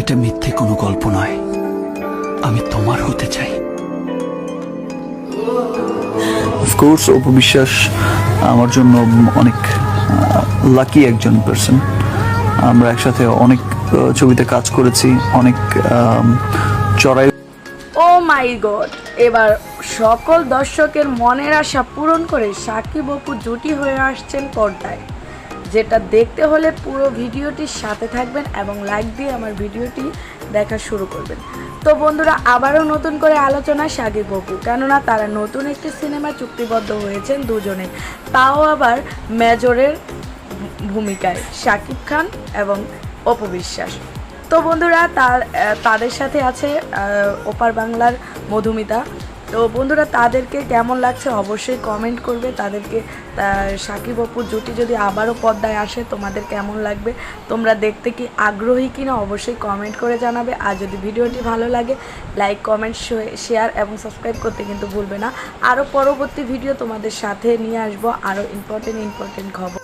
এটা মিথ্যে কোনো গল্প নয়। আমি তোমার হতে চাই। অফকোর্স অপবিশ্বাস আমার জন্য অনেক লাকি একজন পার্সন আমরা একসাথে অনেক ছবিতে কাজ করেছি অনেক চড়াই ও মাই গড এবার সকল দর্শকের মনের আশা পূরণ করে সাকিব অপু জুটি হয়ে আসছেন পর্দায়। যেটা দেখতে হলে পুরো ভিডিওটির সাথে থাকবেন এবং লাইক দিয়ে আমার ভিডিওটি দেখা শুরু করবেন। তো বন্ধুরা, আবারও নতুন করে আলোচনা সাকিব অপু কেননা তারা নতুন একটি সিনেমা চুক্তিবদ্ধ হয়েছেন দুজনে। তাও আবার মেজরের ভূমিকায় শাকিব খান এবং অপবিশ্বাস তো বন্ধুরা, তার তাদের সাথে আছে ওপার বাংলার মধুমিতা। তো বন্ধুরা, তাদেরকে কেমন লাগছে অবশ্যই কমেন্ট করবে। তাদেরকে সাকিব অপুর জুটি যদি আবারও পর্দায় আসে, তোমাদের কেমন লাগবে? তোমরা দেখতে কি আগ্রহী কিনা অবশ্যই কমেন্ট করে জানাবে। আর যদি ভিডিওটি ভালো লাগে লাইক কমেন্ট শেয়ার এবং সাবস্ক্রাইব করতে কিন্তু ভুলবে না। আরও পরবর্তী ভিডিও তোমাদের সাথে নিয়ে আসব। আরও ইম্পর্টেন্ট ইম্পর্টেন্ট খবর।